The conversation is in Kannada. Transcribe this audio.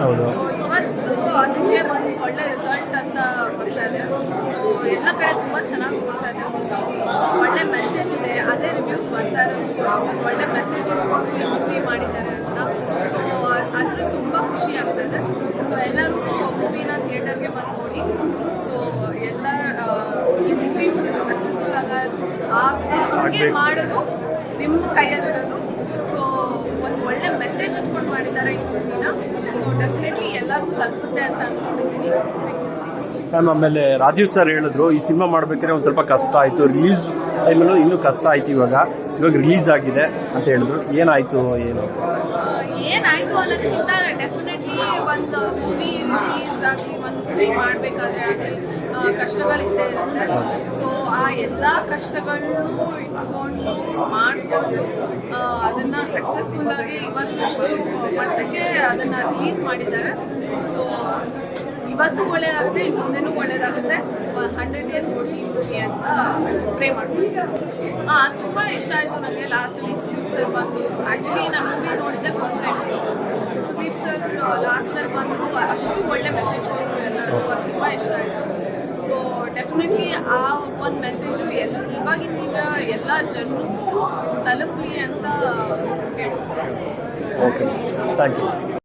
ಹೌದು. ಸೊ ಇವತ್ತು ಅದಕ್ಕೆ ಒಂದು ಒಳ್ಳೆ ರಿಸಲ್ಟ್ ಅಂತ ಬರ್ತಾ ಇದೆ. ಸೊ ಎಲ್ಲ ಕಡೆ ತುಂಬ ಚೆನ್ನಾಗಿ ಬರ್ತಾ ಇದೆ. ಒಳ್ಳೆ ಮೆಸೇಜ್ ಇದೆ. ಅದೇ ರಿವ್ಯೂಸ್ ಬರ್ತಾ ಇರೋದು ಒಂದು ಒಳ್ಳೆ ಮೆಸೇಜ್ ಇಟ್ಕೊಂಡು ಮೂವಿ ಮಾಡಿದ್ದಾರೆ ಅಂತ. ಸೊ ಅದ್ರ ತುಂಬ ಖುಷಿ ಆಗ್ತದೆ ಸೊ ಎಲ್ಲರೂ ಮೂವಿನ ಥಿಯೇಟರ್ಗೆ ಬಂದು ನೋಡಿ. ಸೊ ಎಲ್ಲ ಈ ಮೂವಿ ಸಕ್ಸಸ್ಫುಲ್ ಆಗ ಮಾಡೋದು ನಿಮ್ಮ ಕೈಯಲ್ಲಿರೋದು ಸೊ ಒಂದು ಒಳ್ಳೆ ಮೆಸೇಜ್ ಇಟ್ಕೊಂಡು ಮಾಡಿದ್ದಾರೆ ಈ ಮೂವಿನ ಸೊ ಡೆಫಿನೆಟ್ಲಿ ಎಲ್ಲರಿಗೂ ತಲುಪುತ್ತೆ ಅಂತ ಅನ್ಕೊಂಡಿದ್ದೀನಿ. ಮ್ಯಾಮ್ ಆಮೇಲೆ ರಾಜೀವ್ ಸರ್ ಹೇಳಿದ್ರು ಈ ಸಿನಿಮಾ ಮಾಡ್ಬೇಕಾದ್ರೆ ಒಂದು ಸ್ವಲ್ಪ ಕಷ್ಟ ಆಯಿತು ರಿಲೀಸ್ ಟೈಮಲ್ಲಿ ಇನ್ನೂ ಕಷ್ಟ ಆಯ್ತು ಇವಾಗ ಇವಾಗ ರಿಲೀಸ್ ಆಗಿದೆ ಅಂತ ಹೇಳಿದ್ರು. ಏನಾಯಿತು ಏನು? ಏನಾಯ್ತು ಅನ್ನೋದಕ್ಕಿಂತ ಡೆಫಿನೆಟ್ಲಿ ಒಂದು ಮೂವಿ ರಿಲೀಸ್ ಆಗಿ ಒಂದು ಮೂವಿ ಮಾಡಬೇಕಾದ್ರೆ ಆಗಲಿ ಕಷ್ಟಗಳಿದ್ದೇ ಇರುತ್ತೆ. ಸೊ ಎಲ್ಲ ಕಷ್ಟಗಳನ್ನು ಇಟ್ಕೊಂಡು ಮಾಡಿಕೊಂಡು ಅದನ್ನ ಸಕ್ಸಸ್ಫುಲ್ ಆಗಿ ಇವತ್ತಷ್ಟು ಮಟ್ಟಕ್ಕೆ ಅದನ್ನ ರಿಲೀಸ್ ಮಾಡಿದ್ದಾರೆ. ಸೊ ಇವತ್ತು ಒಳ್ಳೆಯದಾಗುತ್ತೆ ಮುಂದೆನೂ ಒಳ್ಳೆಯದಾಗುತ್ತೆ ಹಂಡ್ರೆಡ್ ಡೇಸ್ ಓಡಿ ಅಂತ ಪ್ರೇ ಮಾಡ್ತೀನಿ ಹಾಂ ತುಂಬ ಇಷ್ಟ ಆಯಿತು ನನಗೆ ಲಾಸ್ಟಲ್ಲಿ ಸುದೀಪ್ ಸರ್ ಬಂದು. ಆ್ಯಕ್ಚುಲಿ ನಾನು ಮೂವಿ ನೋಡಿದ್ದೆ ಫಸ್ಟ್ ಟೈಮ್ ಸುದೀಪ್ ಸರ್ ಲಾಸ್ಟಲ್ಲಿ ಬಂದು ಅಷ್ಟು ಒಳ್ಳೆ ಮೆಸೇಜ್ ಕೊಟ್ಟರು ಎಲ್ಲರೂ ಅದು ತುಂಬ ಇಷ್ಟ ಆಯಿತು. ಸೊ ಡೆಫಿನೆಟ್ಲಿ ಆ ಒಂದು ಮೆಸೇಜು ಎಲ್ಲ ಇವಾಗಿನ ಎಲ್ಲ ಜನರಿಗೂ ತಲುಪಲಿ ಅಂತ ಕೇಳ್ತೀನಿ ಓಕೆ ಥ್ಯಾಂಕ್ ಯು